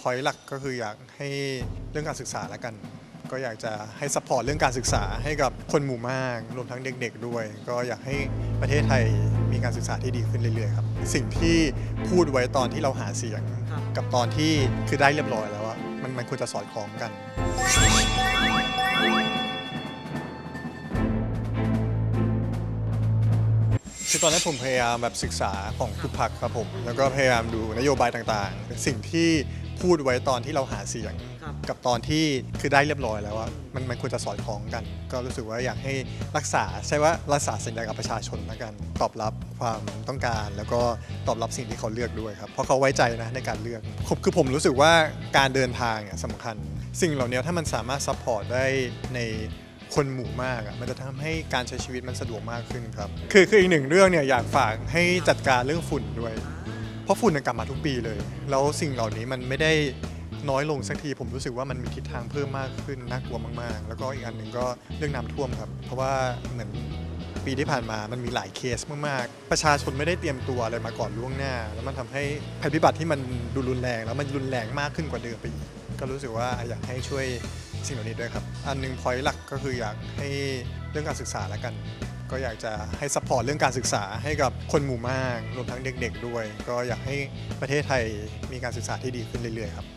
พอยต์หลักก็คืออยากให้เรื่องการศึกษาแล้วกัน ก็อยากจะให้ซัพพอร์ตเรื่องการศึกษาให้กับคนหมู่มาก รวมทั้งเด็กๆด้วย ก็อยากให้ประเทศไทยมีการศึกษาที่ดีขึ้นเรื่อยๆครับสิ่งที่พูดไว้ตอนที่เราหาเสียง กับตอนที่คือได้เรียบร้อยแล้วอะมันมันควรจะสอดคล้องกันคือตอนนั้นผมพยายามแบบศึกษาของทุกพักครับผม แล้วก็พยายามดูนโยบายต่างๆ สิ่งที่ พูดไว้ตอนที่เราหาเสียง ครับ กับตอนที่คือได้เรียบร้อยแล้วอะมันมันควรจะสอดคล้องกัน ก็รู้สึกว่าอยากให้รักษาใช่ว่ารักษาสัญญากับประชาชนแล้วกัน ตอบรับความต้องการ แล้วก็ตอบรับสิ่งที่เขาเลือกด้วยครับ เพราะเขาไว้ใจนะในการเลือกผมคือผมรู้สึกว่าการเดินทางเนี่ยสำคัญ สิ่งเหล่านี้ถ้ามันสามารถซัพพอร์ตได้ในคนหมู่มากอะมันจะทำให้การใช้ชีวิตมันสะดวกมากขึ้นครับ คือคืออีกหนึ่งเรื่องเนี่ยอยากฝากให้จัดการเรื่องฝุ่นด้วย เพราะฝุ่นมันกลับมาทุกปีเลย แล้วสิ่งเหล่านี้มันไม่ได้น้อยลงสักทีผมรู้สึกว่ามันมีทิศทางเพิ่มมากขึ้นน่ากลัวมากๆ แล้วก็อีกอันหนึ่งก็เรื่องน้ำท่วมครับ เพราะว่าเหมือนปีที่ผ่านมามันมีหลายเคสมากๆ ประชาชนไม่ได้เตรียมตัวอะไรมาก่อนล่วงหน้า แล้วมันทำให้ภัยพิบัติที่มันดูรุนแรง แล้วมันรุนแรงมากขึ้นกว่าเดิมไปอีกก็รู้สึกว่าอยากให้ช่วยสิ่งเหล่านี้ด้วยครับ อันหนึ่งพอยต์หลักก็คืออยากให้เรื่องการศึกษาแล้วกัน ก็อยากจะให้ซัพพอร์ตเรื่องการศึกษาให้กับคนหมู่มาก รวมทั้งเด็กๆด้วย ก็อยากให้ประเทศไทยมีการศึกษาที่ดีขึ้นเรื่อยๆครับ